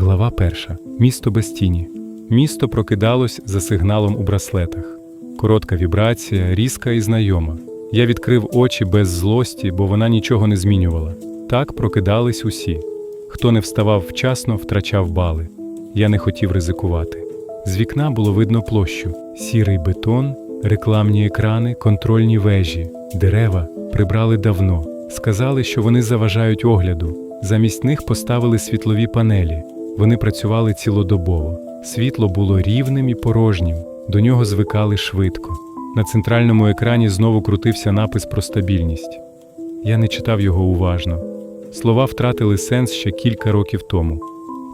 Глава перша. Місто без тіні. Місто прокидалось за сигналом у браслетах. Коротка вібрація, різка і знайома. Я відкрив очі без злості, бо вона нічого не змінювала. Так прокидались усі. Хто не вставав вчасно, втрачав бали. Я не хотів ризикувати. З вікна було видно площу: сірий бетон, рекламні екрани, контрольні вежі, дерева прибрали давно. Сказали, що вони заважають огляду. Замість них поставили світлові панелі. Вони працювали цілодобово. Світло було рівним і порожнім, до нього звикали швидко. На центральному екрані знову крутився напис про стабільність. Я не читав його уважно. Слова втратили сенс ще кілька років тому.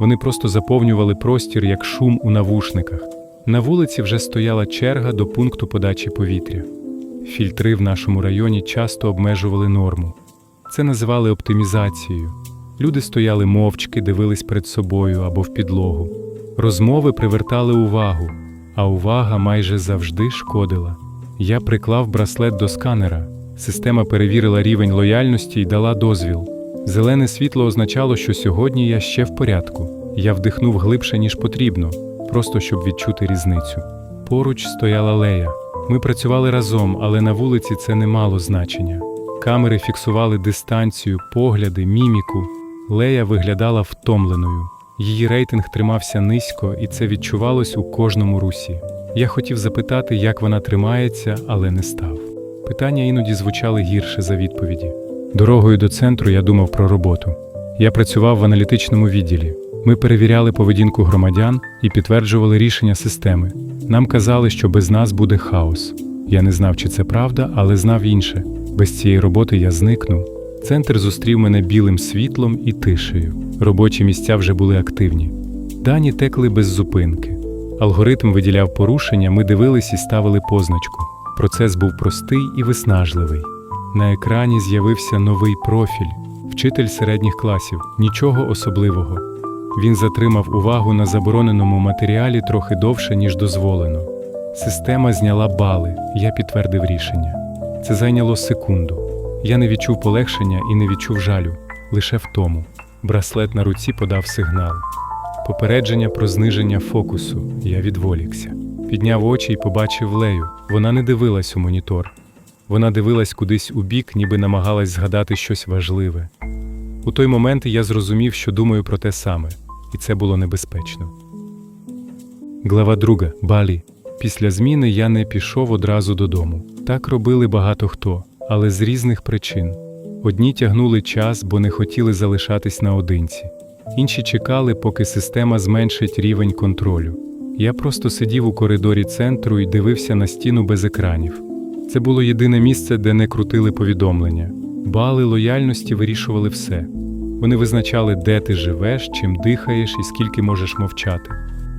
Вони просто заповнювали простір як шум у навушниках. На вулиці вже стояла черга до пункту подачі повітря. Фільтри в нашому районі часто обмежували норму. Це називали оптимізацією. Люди стояли мовчки, дивились перед собою або в підлогу. Розмови привертали увагу, а увага майже завжди шкодила. Я приклав браслет до сканера. Система перевірила рівень лояльності і дала дозвіл. Зелене світло означало, що сьогодні я ще в порядку. Я вдихнув глибше, ніж потрібно, просто щоб відчути різницю. Поруч стояла Лея. Ми працювали разом, але на вулиці це не мало значення. Камери фіксували дистанцію, погляди, міміку. Лея виглядала втомленою. Її рейтинг тримався низько, і це відчувалось у кожному русі. Я хотів запитати, як вона тримається, але не став. Питання іноді звучали гірше за відповіді. Дорогою до центру я думав про роботу. Я працював в аналітичному відділі. Ми перевіряли поведінку громадян і підтверджували рішення системи. Нам казали, що без нас буде хаос. Я не знав, чи це правда, але знав інше. Без цієї роботи я зникну. Центр зустрів мене білим світлом і тишею. Робочі місця вже були активні. Дані текли без зупинки. Алгоритм виділяв порушення, ми дивились і ставили позначку. Процес був простий і виснажливий. На екрані з'явився новий профіль, вчитель середніх класів, нічого особливого. Він затримав увагу на забороненому матеріалі трохи довше, ніж дозволено. Система зняла бали, я підтвердив рішення. Це зайняло секунду. Я не відчув полегшення і не відчув жалю, лише втому. Браслет на руці подав сигнал. Попередження про зниження фокусу. Я відволікся. Підняв очі і побачив Лею. Вона не дивилась у монітор. Вона дивилась кудись у бік, ніби намагалась згадати щось важливе. У той момент я зрозумів, що думаю про те саме, і це було небезпечно. Глава друга Балі. Після зміни я не пішов одразу додому. Так робили багато хто, але з різних причин. Одні тягнули час, бо не хотіли залишатись наодинці. Інші чекали, поки система зменшить рівень контролю. Я просто сидів у коридорі центру і дивився на стіну без екранів. Це було єдине місце, де не крутили повідомлення. Бали лояльності вирішували все. Вони визначали, де ти живеш, чим дихаєш і скільки можеш мовчати.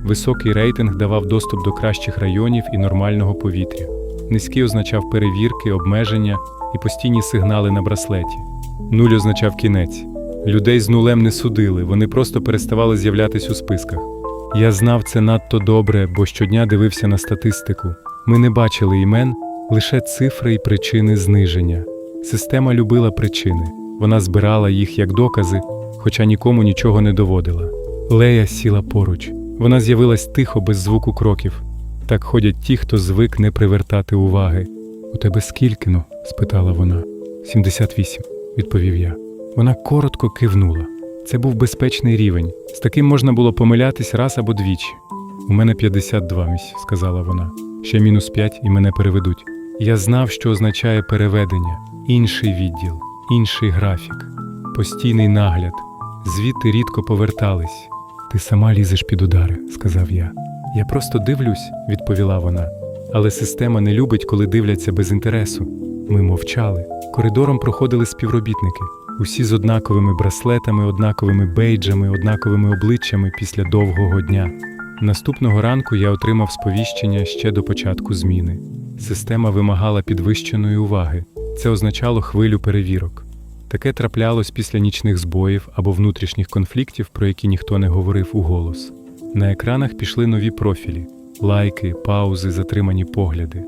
Високий рейтинг давав доступ до кращих районів і нормального повітря. Низький означав перевірки, обмеження і постійні сигнали на браслеті. Нуль означав кінець. Людей з нулем не судили, вони просто переставали з'являтись у списках. Я знав це надто добре, бо щодня дивився на статистику. Ми не бачили імен, лише цифри і причини зниження. Система любила причини, вона збирала їх як докази, хоча нікому нічого не доводила. Лея сіла поруч. Вона з'явилась тихо, без звуку кроків. Так ходять ті, хто звик не привертати уваги. У тебе скільки ну? спитала вона. Сімдесят вісім, відповів я. Вона коротко кивнула. Це був безпечний рівень. З таким можна було помилятись раз або двічі. У мене 52 місць, сказала вона. Ще мінус 5 і мене переведуть. Я знав, що означає переведення, інший відділ, інший графік, постійний нагляд. Звідти рідко повертались. Ти сама лізеш під удари, сказав я. Я просто дивлюсь, відповіла вона. Але система не любить, коли дивляться без інтересу. Ми мовчали. Коридором проходили співробітники, усі з однаковими браслетами, однаковими бейджами, однаковими обличчями після довгого дня. Наступного ранку я отримав сповіщення ще до початку зміни. Система вимагала підвищеної уваги. Це означало хвилю перевірок. Таке траплялось після нічних збоїв або внутрішніх конфліктів, про які ніхто не говорив у голос. На екранах пішли нові профілі: лайки, паузи, затримані погляди.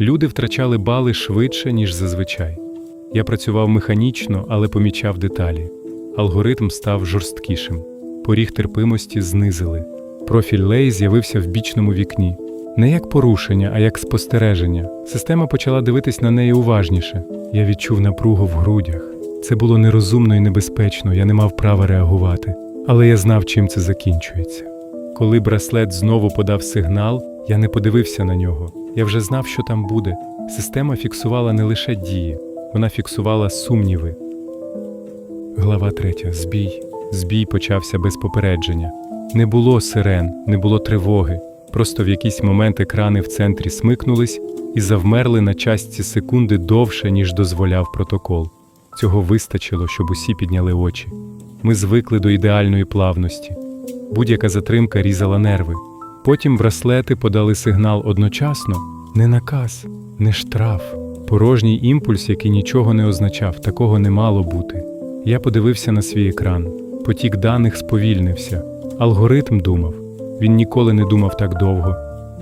Люди втрачали бали швидше, ніж зазвичай. Я працював механічно, але помічав деталі. Алгоритм став жорсткішим. поріг терпимості знизили. Профіль Леї з'явився в бічному вікні. Не як порушення, а як спостереження. Система почала дивитись на неї уважніше. Я відчув напругу в грудях. Це було нерозумно і небезпечно, я не мав права реагувати. Але я знав, чим це закінчується. Коли браслет знову подав сигнал, я не подивився на нього. Я вже знав, що там буде. Система фіксувала не лише дії, вона фіксувала сумніви. Глава третя. Збій. Збій почався без попередження. Не було сирен, не було тривоги. Просто в якийсь момент екрани в центрі смикнулись і завмерли на частці секунди довше, ніж дозволяв протокол. Цього вистачило, щоб усі підняли очі. Ми звикли до ідеальної плавності. Будь-яка затримка різала нерви. Потім браслети подали сигнал одночасно, не наказ, не штраф, порожній імпульс, який нічого не означав, такого не мало бути. Я подивився на свій екран. Потік даних сповільнився. Алгоритм думав. Він ніколи не думав так довго.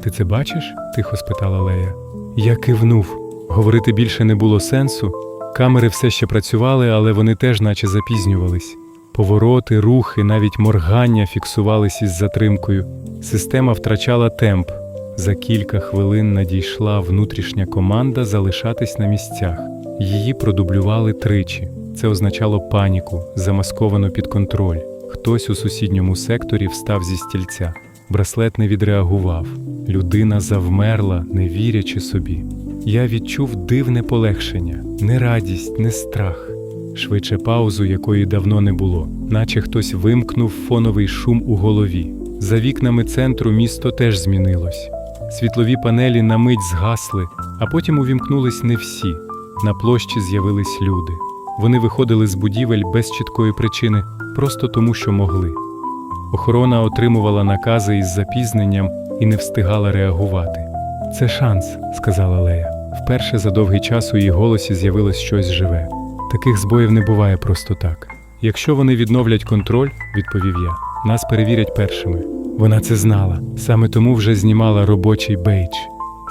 Ти це бачиш? тихо спитала Лея. Я кивнув. Говорити більше не було сенсу. Камери все ще працювали, але вони теж наче запізнювались. Повороти, рухи, навіть моргання фіксувались із затримкою. Система втрачала темп. За кілька хвилин надійшла внутрішня команда залишатись на місцях. Її продублювали тричі. Це означало паніку, замасковано під контроль. Хтось у сусідньому секторі встав зі стільця. Браслет не відреагував. Людина завмерла, не вірячи собі. Я відчув дивне полегшення, не радість, не страх. Швидше паузу, якої давно не було, наче хтось вимкнув фоновий шум у голові. За вікнами центру місто теж змінилось. Світлові панелі на мить згасли, а потім увімкнулись не всі. На площі з'явились люди. Вони виходили з будівель без чіткої причини, просто тому, що могли. Охорона отримувала накази із запізненням і не встигала реагувати. Це шанс, сказала Лея. Вперше за довгий час у її голосі з'явилось щось живе. Таких збоїв не буває просто так. Якщо вони відновлять контроль, відповів я, нас перевірять першими. Вона це знала, саме тому вже знімала робочий бейдж.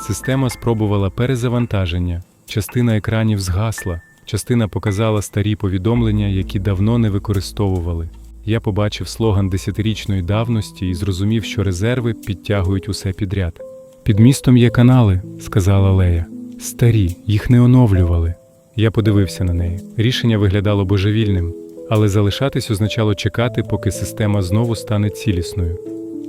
Система спробувала перезавантаження. Частина екранів згасла, частина показала старі повідомлення, які давно не використовували. Я побачив слоган десятирічної давності і зрозумів, що резерви підтягують усе підряд. Під містом є канали, сказала Лея. Старі, їх не оновлювали. Я подивився на неї. Рішення виглядало божевільним, але залишатись означало чекати, поки система знову стане цілісною.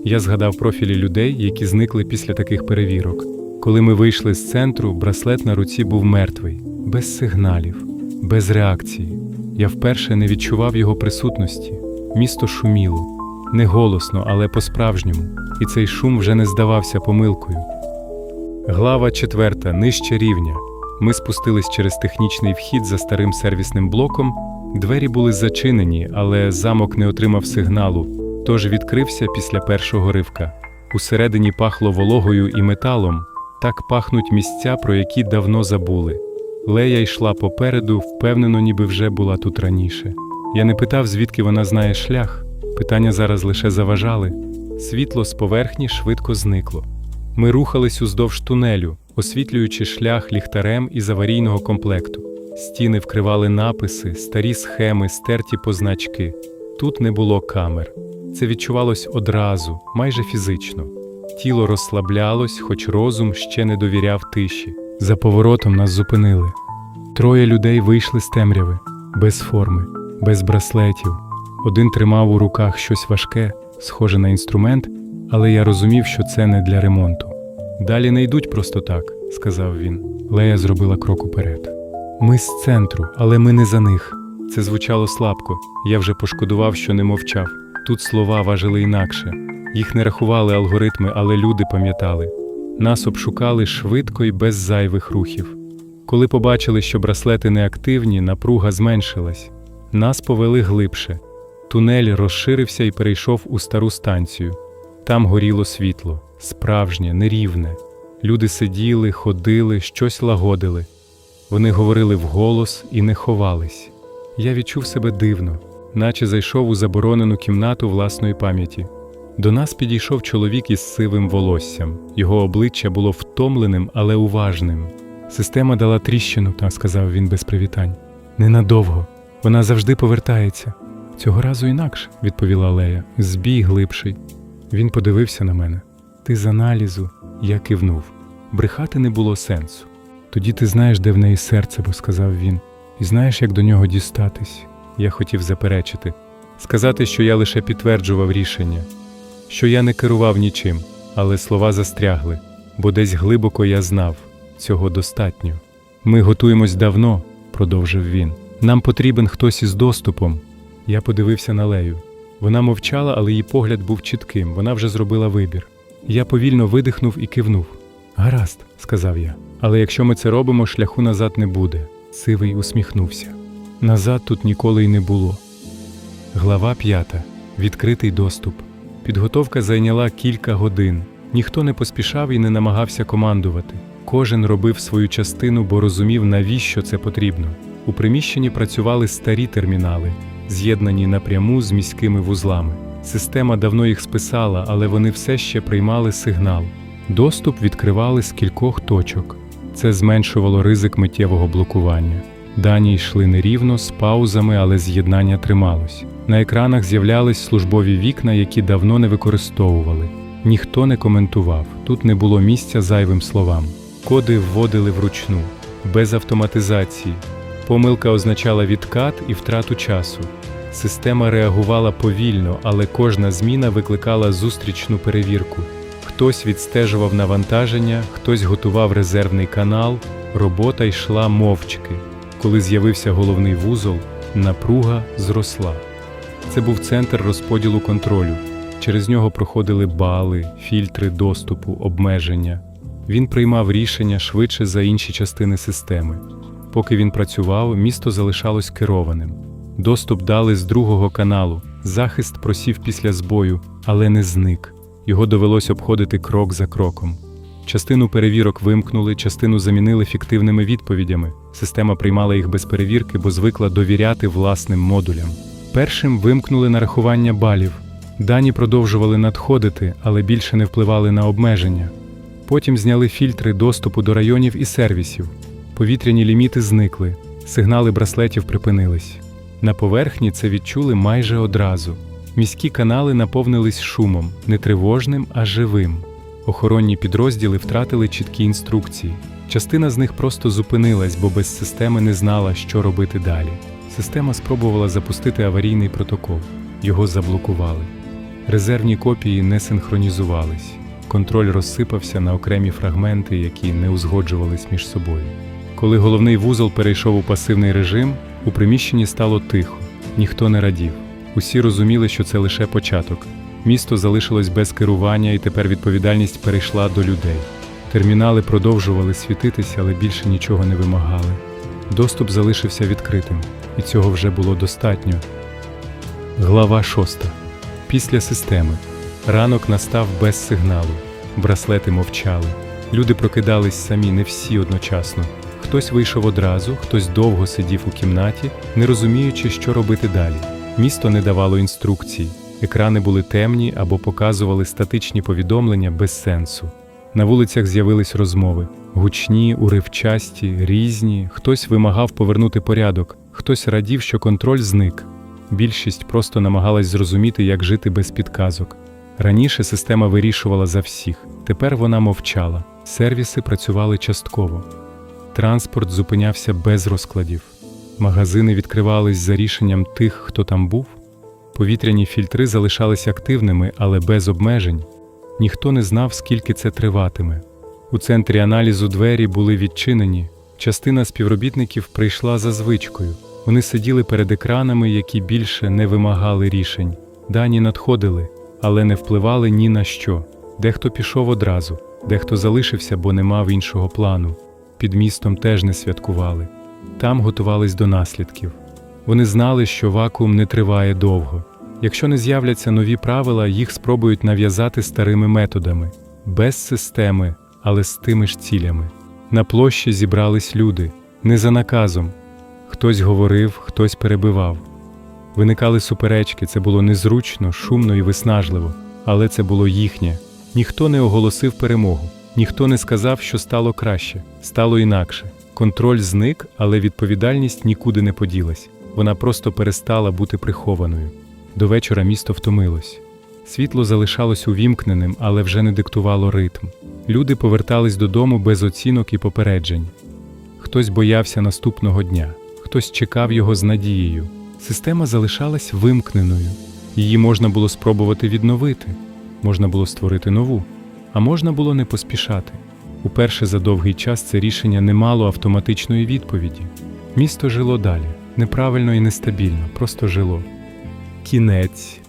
Я згадав профілі людей, які зникли після таких перевірок. Коли ми вийшли з центру, браслет на руці був мертвий, без сигналів, без реакції. Я вперше не відчував його присутності. Місто шуміло, не голосно, але по-справжньому, і цей шум вже не здавався помилкою. Глава четверта. Нижче рівня. Ми спустились через технічний вхід за старим сервісним блоком. Двері були зачинені, але замок не отримав сигналу, тож відкрився після першого ривка. Усередині пахло вологою і металом. Так пахнуть місця, про які давно забули. Лея йшла попереду, впевнено, ніби вже була тут раніше. Я не питав, звідки вона знає шлях. Питання зараз лише заважали. Світло з поверхні швидко зникло. Ми рухались уздовж тунелю, освітлюючи шлях ліхтарем із аварійного комплекту. Стіни вкривали написи, старі схеми, стерті позначки. Тут не було камер. Це відчувалось одразу, майже фізично. Тіло розслаблялось, хоч розум ще не довіряв тиші. За поворотом нас зупинили. Троє людей вийшли з темряви, без форми, без браслетів. Один тримав у руках щось важке, схоже на інструмент, але я розумів, що це не для ремонту. Далі не йдуть просто так, сказав він. Лея зробила крок уперед. Ми з центру, але ми не за них. Це звучало слабко. Я вже пошкодував, що не мовчав. Тут слова важили інакше. Їх не рахували алгоритми, але люди пам'ятали. Нас обшукали швидко і без зайвих рухів. Коли побачили, що браслети неактивні, напруга зменшилась. Нас повели глибше. Тунель розширився і перейшов у стару станцію. Там горіло світло, справжнє, нерівне. Люди сиділи, ходили, щось лагодили. Вони говорили вголос і не ховались. Я відчув себе дивно, наче зайшов у заборонену кімнату власної пам'яті. До нас підійшов чоловік із сивим волоссям. Його обличчя було втомленим, але уважним. Система дала тріщину, так сказав він без привітань. Ненадовго. Вона завжди повертається. Цього разу інакше, відповіла Лея. Збій глибший. Він подивився на мене. Ти з аналізу, я кивнув. Брехати не було сенсу. Тоді ти знаєш, де в неї серце, бо сказав він, і знаєш, як до нього дістатись. Я хотів заперечити, сказати, що я лише підтверджував рішення, що я не керував нічим, але слова застрягли, бо десь глибоко я знав цього достатньо. Ми готуємось давно, продовжив він. Нам потрібен хтось із доступом. Я подивився на Лею. Вона мовчала, але її погляд був чітким. Вона вже зробила вибір. Я повільно видихнув і кивнув. Гаразд, сказав я. Але якщо ми це робимо, шляху назад не буде. Сивий усміхнувся. Назад тут ніколи й не було. Глава п'ята. Відкритий доступ. Підготовка зайняла кілька годин. Ніхто не поспішав і не намагався командувати. Кожен робив свою частину, бо розумів, навіщо це потрібно. У приміщенні працювали старі термінали, з'єднані напряму з міськими вузлами. Система давно їх списала, але вони все ще приймали сигнал. Доступ відкривали з кількох точок. Це зменшувало ризик миттєвого блокування. Дані йшли нерівно, з паузами, але з'єднання трималось. На екранах з'являлись службові вікна, які давно не використовували. Ніхто не коментував, тут не було місця зайвим словам. Коди вводили вручну, без автоматизації. Помилка означала відкат і втрату часу. Система реагувала повільно, але кожна зміна викликала зустрічну перевірку. Хтось відстежував навантаження, хтось готував резервний канал, робота йшла мовчки. Коли з'явився головний вузол, напруга зросла. Це був центр розподілу контролю. Через нього проходили бали, фільтри доступу, обмеження. Він приймав рішення швидше за інші частини системи. Поки він працював, місто залишалось керованим. Доступ дали з другого каналу. Захист просів після збою, але не зник. Його довелось обходити крок за кроком. Частину перевірок вимкнули, частину замінили фіктивними відповідями. Система приймала їх без перевірки, бо звикла довіряти власним модулям. Першим вимкнули нарахування балів. Дані продовжували надходити, але більше не впливали на обмеження. Потім зняли фільтри доступу до районів і сервісів. Повітряні ліміти зникли, сигнали браслетів припинились. На поверхні це відчули майже одразу. Міські канали наповнились шумом, не тривожним, а живим. Охоронні підрозділи втратили чіткі інструкції. Частина з них просто зупинилась, бо без системи не знала, що робити далі. Система спробувала запустити аварійний протокол. Його заблокували. Резервні копії не синхронізувались. Контроль розсипався на окремі фрагменти, які не узгоджувались між собою. Коли головний вузол перейшов у пасивний режим, у приміщенні стало тихо, ніхто не радів. Усі розуміли, що це лише початок. Місто залишилось без керування, і тепер відповідальність перейшла до людей. Термінали продовжували світитися, але більше нічого не вимагали. Доступ залишився відкритим, і цього вже було достатньо. Глава 6. Після системи. Ранок настав без сигналу. Браслети мовчали. Люди прокидались самі, не всі одночасно. Хтось вийшов одразу, хтось довго сидів у кімнаті, не розуміючи, що робити далі. Місто не давало інструкцій. Екрани були темні або показували статичні повідомлення без сенсу. На вулицях з'явились розмови гучні, уривчасті, різні. Хтось вимагав повернути порядок, хтось радів, що контроль зник. Більшість просто намагалась зрозуміти, як жити без підказок. Раніше система вирішувала за всіх, тепер вона мовчала. Сервіси працювали частково. Транспорт зупинявся без розкладів. Магазини відкривались за рішенням тих, хто там був. Повітряні фільтри залишались активними, але без обмежень. Ніхто не знав, скільки це триватиме. У центрі аналізу двері були відчинені. Частина співробітників прийшла за звичкою. Вони сиділи перед екранами, які більше не вимагали рішень. Дані надходили, але не впливали ні на що. Дехто пішов одразу, дехто залишився, бо не мав іншого плану. Під містом теж не святкували. Там готувались до наслідків. Вони знали, що вакуум не триває довго. Якщо не з'являться нові правила, їх спробують нав'язати старими методами, без системи, але з тими ж цілями. На площі зібрались люди, не за наказом. Хтось говорив, хтось перебивав. Виникали суперечки, це було незручно, шумно і виснажливо, але це було їхнє. Ніхто не оголосив перемогу, ніхто не сказав, що стало краще, стало інакше. Контроль зник, але відповідальність нікуди не поділась. Вона просто перестала бути прихованою. До вечора місто втомилось. Світло залишалось увімкненим, але вже не диктувало ритм. Люди повертались додому без оцінок і попереджень. Хтось боявся наступного дня, хтось чекав його з надією. Система залишалась вимкненою. Її можна було спробувати відновити, можна було створити нову, а можна було не поспішати. Уперше за довгий час це рішення не мало автоматичної відповіді. Місто жило далі, неправильно і нестабільно, просто жило. Кінець.